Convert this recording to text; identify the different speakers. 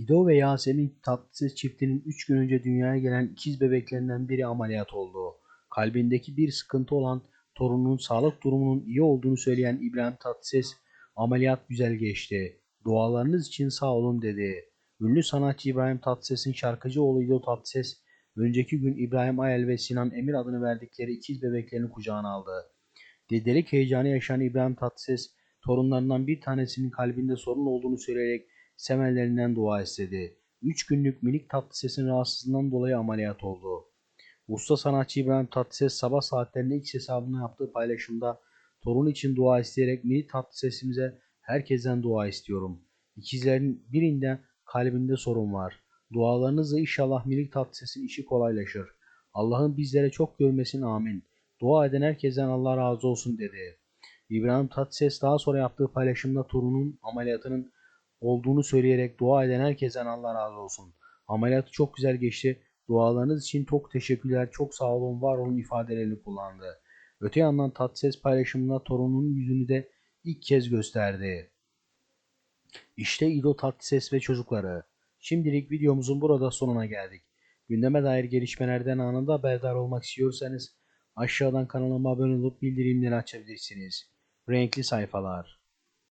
Speaker 1: İdo ve Yasemin Tatlıses çiftinin 3 gün önce dünyaya gelen ikiz bebeklerinden biri ameliyat oldu. Kalbindeki bir sıkıntı olan torununun sağlık durumunun iyi olduğunu söyleyen İbrahim Tatlıses ameliyat güzel geçti. Dualarınız için sağ olun dedi. Ünlü sanatçı İbrahim Tatlıses'in şarkıcı oğlu İdo Tatlıses önceki gün İbrahim Ayel ve Sinan Emir adını verdikleri ikiz bebeklerini kucağına aldı. Dedelik heyecanı yaşayan İbrahim Tatlıses torunlarından bir tanesinin kalbinde sorun olduğunu söyleyerek semellerinden dua istedi. 3 günlük minik Tatlıses'in rahatsızlığından dolayı ameliyat oldu. Usta sanatçı İbrahim Tatlıses sabah saatlerinde X hesabına yaptığı paylaşımda torun için dua isteyerek minik Tatlıses'imize herkesten dua istiyorum. İkizlerin birinde kalbinde sorun var. Dualarınızla inşallah minik Tatlıses'in işi kolaylaşır. Allah'ın bizlere çok görmesin amin. Dua eden herkesten Allah razı olsun dedi. İbrahim Tatlıses daha sonra yaptığı paylaşımda torunun ameliyatının olduğunu söyleyerek dua eden herkesten Allah razı olsun. Ameliyatı çok güzel geçti. Dualarınız için çok teşekkürler, çok sağ olun, var olun ifadelerini kullandı. Öte yandan Tatlıses paylaşımında torununun yüzünü de ilk kez gösterdi. İşte İdo Tatlıses ve çocukları. Şimdilik videomuzun burada sonuna geldik. Gündeme dair gelişmelerden anında haberdar olmak istiyorsanız aşağıdan kanalıma abone olup bildirimleri açabilirsiniz. Renkli sayfalar.